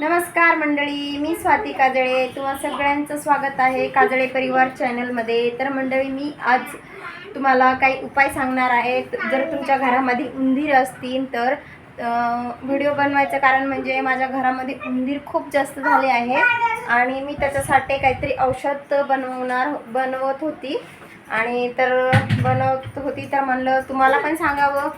नमस्कार मंडळी मी स्वाती काजळे. तुम्हा सगळ्यांचं स्वागत आहे काजळे परिवार चॅनलमध्ये. तर मंडळी मी आज तुम्हाला काही उपाय सांगणार आहे. जर तुमच्या घरामध्ये उंदीर असतील तर व्हिडिओ बनवायचं कारण म्हणजे माझ्या घरामध्ये उंदीर खूप जास्त झाले आहे आणि मी त्याच्यासाठी काहीतरी औषध बनवणार बनवत होती. आणि तर बनवत होती तर म्हणलं तुम्हाला पण सांगावं.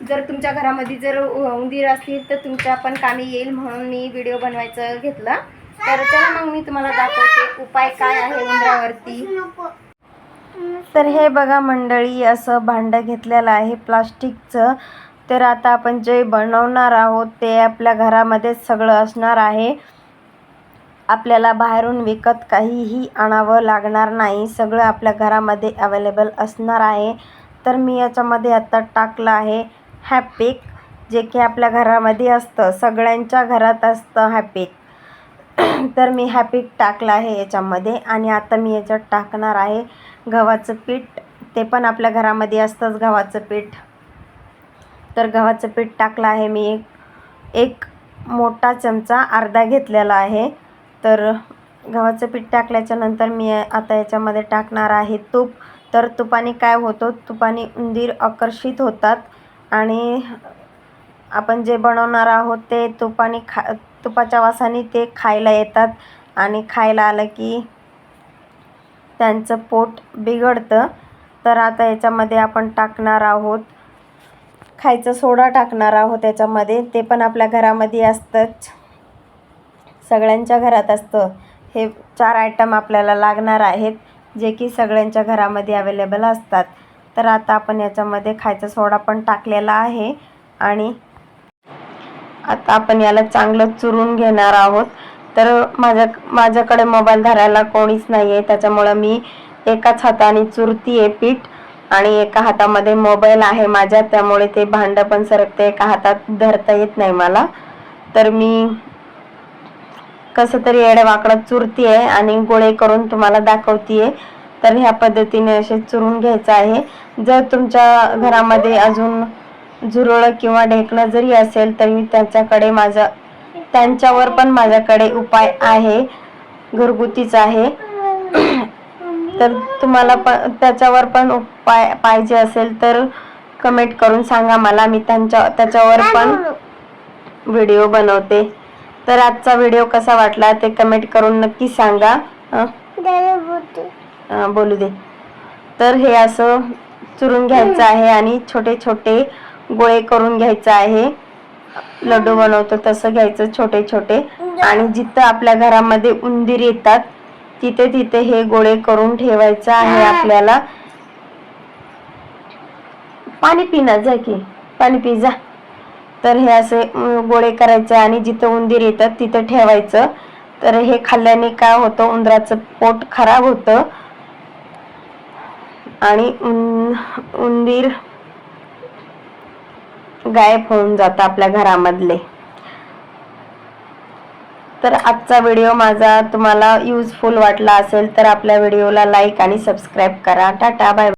जर तुमच्या घरामध्ये जर उंदीर असतील तर तुमच्या पण कामी येईल म्हणून मी व्हिडिओ बनवायचं घेतला. तर चला मग मी तुम्हाला दाखवते उपाय काय आहे उंदरावरती. तर हे बघा मंडळी असं भांडं घेतलेलं आहे प्लास्टिकचं. तर आता आपण जे बनवणार आहोत ते आपल्या घरामध्येच सगळं असणार आहे. आपल्याला बाहेरून विकत काहीही आणावं लागणार नाही. सगळं आपल्या घरामध्ये अवेलेबल असणार आहे. तर मी याच्यामध्ये आत्ता टाकलं आहे. हॅपीक जे की आपल्या घरामध्ये असतं सगळ्यांच्या घरात असतं हॅपिक तर मी हॅपिक टाकलं आहे याच्यामध्ये आणि आता मी याच्यात टाकणार आहे गव्हाचं पीठ. ते पण आपल्या घरामध्ये असतंच गव्हाचं पीठ. तर गव्हाचं पीठ टाकलं आहे मी एक एक मोठा चमचा अर्धा घेतलेला आहे. तर गव्हाचं पीठ टाकल्याच्या नंतर मी आता याच्यामध्ये टाकणार आहे तूप. तर तुपाने काय होतो? तुपाने उंदीर आकर्षित होतात. आणि आपण जे बनवणार आहोत ते तुपाने खा तुपाच्या वासाने ते खायला येतात. आणि खायला आलं की त्यांचं पोट बिघडतं. तर आता याच्यामध्ये आपण टाकणार आहोत. खायचं सोडा टाकणार आहोत याच्यामध्ये. ते पण आपल्या घरामध्ये असतंच. सगळ्यांच्या घरात असतं. हे चार आयटम आपल्याला लागणार आहेत जे की सगळ्यांच्या घरामध्ये अवेलेबल असतात. तर आता आपण याच्यामध्ये खायचा सोडा पण टाकलेला आहे. आणि आता आपण याला चांगलं चुरून घेणार आहोत. तर माझ्या माझ्याकडे मोबाईल धरायला कोणीच नाही आहे त्याच्यामुळं मी एकाच हाताने चुरती आहे पीठ आणि एका हातामध्ये मोबाईल आहे माझ्या. त्यामुळे ते भांडं पण सरकते. एका हातात धरता येत नाही मला. तर मी कसं तरी एडवाकडं चुरती आहे आणि गोळे करून तुम्हाला दाखवतीये. तर ह्या पद्धतीने असे चुरून घ्यायचं आहे. जर तुमच्या घरामध्ये अजून झुरळ किंवा ढेकणं जरी असेल तरी त्याच्याकडे माझा त्यांच्यावर पण माझ्याकडे उपाय आहे. घरगुतीच आहे. तर तुम्हाला पण त्याच्यावर पण उपाय पाहिजे असेल तर कमेंट करून सांगा मला. मी त्यांच्या त्याच्यावर पण व्हिडिओ बनवते. तर आजचा व्हिडिओ कसा वाटला ते कमेंट करून नक्की सांगा. बोलू दे. तर हे असं चुरून घ्यायचं आहे आणि छोटे छोटे गोळे करून घ्यायचं आहे. लड्डू बनवतो तसं घ्यायचं छोटे छोटे. आणि जिथं आपल्या घरामध्ये उंदीर येतात तिथे तिथे हे गोळे करून ठेवायचं आहे आपल्याला. पाणी पिणार जा की. पाणी पी जा. तर हे असे गोळे करायचे आणि जिथं उंदीर येतात तिथं ठेवायचं. तर हे खाल्ल्याने काय होतं उंदराचं पोट खराब होतं. आणि उं उंदीर गायब होऊन जातं आपल्या घरामधले. तर आजचा व्हिडिओ माझा तुम्हाला युजफुल वाटला असेल तर आपल्या व्हिडिओला लाईक आणि सबस्क्राईब करा. Tata bye